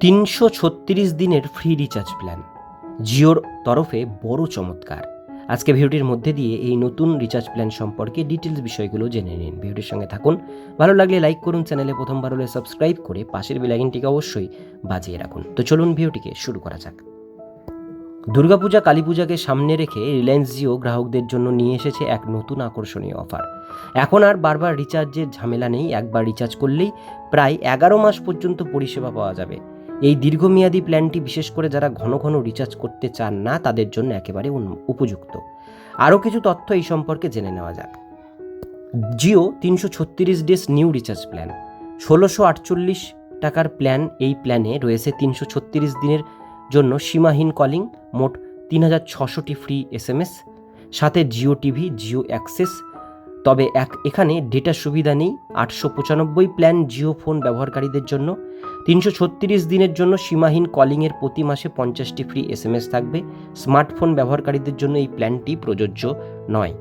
তিনশো ছত্রিশ দিনের ফ্রি রিচার্জ প্ল্যান জিওর তরফে বড় চমৎকার। আজকে ভিডিওটির মধ্যে দিয়ে এই নতুন রিচার্জ প্ল্যান সম্পর্কে ডিটেলস বিষয়গুলো জেনে নিন। ভিডিওটির সঙ্গে থাকুন। ভালো লাগলে লাইক করুন চ্যানেলে প্রথমবার হলে সাবস্ক্রাইব করে পাশের বেলাইনটিকে অবশ্যই বাজিয়ে রাখুন। তো চলুন ভিডিওটিকে শুরু করা যাক। দুর্গাপূজা কালী পূজাকে সামনে রেখে রিলায়েন্স জিও গ্রাহকদের জন্য নিয়ে এসেছে এক নতুন আকর্ষণীয় অফার এখন আর বারবার রিচার্জের ঝামেলা নেই। একবার রিচার্জ করলেই প্রায় এগারো মাস পর্যন্ত পরিষেবা পাওয়া যাবে। এই দীর্ঘমেয়াদী প্ল্যানটি বিশেষ করে যারা ঘন ঘন রিচার্জ করতে চান না, তাদের জন্য একেবারে উপযুক্ত। আরও কিছু তথ্য এই সম্পর্কে জেনে নেওয়া যাক। জিও তিনশো ছত্রিশ ডেস নিউ রিচার্জ প্ল্যান ষোলোশো আটচল্লিশ টাকার প্ল্যান এই প্ল্যানে রয়েছে তিনশো ছত্রিশ দিনের জন্য সীমাহীন কলিং মোট তিন হাজার ছশোটি ফ্রি এস এম এস সাথে জিও টিভি, জিও অ্যাক্সেস তবে এক এখানে ডেটা সুবিধা নেই, আটশো পঁচানব্বই প্ল্যান জিও ফোন ব্যবহারকারীদের জন্য, তিনশো ছত্রিশ দিনের জন্য সীমাহীন কলিংয়ের প্রতি মাসে পঞ্চাশটি ফ্রি এস এম এস থাকবে স্মার্টফোন ব্যবহারকারীদের জন্য এই প্ল্যানটি প্রযোজ্য নয়।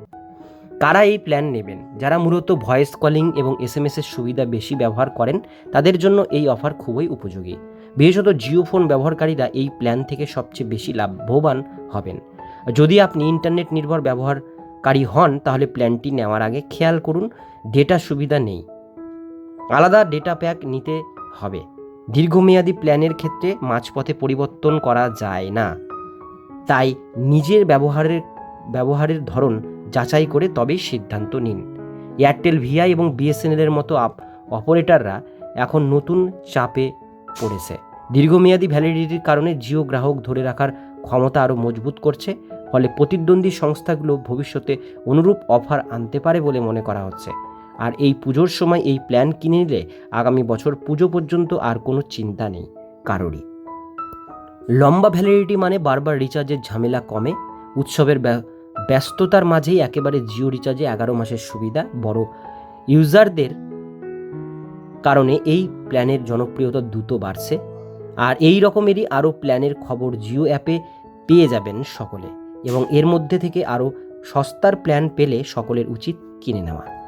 কারা এই প্ল্যান নেবেন? যারা মূলত ভয়েস কলিং এবং এস এম এসের সুবিধা বেশি ব্যবহার করেন, তাদের জন্য এই অফার খুবই উপযোগী। বিশেষত জিও ফোন ব্যবহারকারীরা এই প্ল্যান থেকে সবচেয়ে বেশি লাভবান হবেন। যদি আপনি ইন্টারনেট নির্ভর ব্যবহারকারী হন, তাহলে প্ল্যানটি নেওয়ার আগে খেয়াল করুন ডেটা সুবিধা নেই। আলাদা ডেটা প্যাক নিতে হবে। দীর্ঘমেয়াদী প্ল্যানের ক্ষেত্রে মাঝপথে পরিবর্তন করা যায় না। তাই নিজের ব্যবহারের ব্যবহারের ধরন যাচাই করে তবেই সিদ্ধান্ত নিন। এয়ারটেল ভিআই এবং বিএসএনএলের মতো আপ অপারেটররা এখন নতুন চাপে পড়েছে। দীর্ঘমেয়াদী ভ্যালিডিটির কারণে জিও গ্রাহক ধরে রাখার ক্ষমতা আরও মজবুত করছে। ফলে প্রতিদ্বন্দ্বী সংস্থাগুলো ভবিষ্যতে অনুরূপ অফার আনতে পারে বলে মনে করা হচ্ছে। আর এই পুজোর সময় এই প্ল্যান কিনে নিলে আগামী বছর পুজো পর্যন্ত আর কোনো চিন্তা নেই, কারোরই। লম্বা ভ্যালিডিটি মানে বারবার রিচার্জের ঝামেলা কমে, উৎসবের ব্যা- ব্যস্ততার মাঝেই একেবারে জিও রিচার্জে এগারো মাসের সুবিধা, বড় ইউজারদের কারণে এই প্ল্যানের জনপ্রিয়তা দ্রুত বাড়ছে। আর এই রকমেরই আরও প্ল্যানের খবর জিও অ্যাপে পেয়ে যাবেন সকলে। এবং এর মধ্যে থেকে আরও সস্তার প্ল্যান পেলে সকলের উচিত কিনে নেওয়া।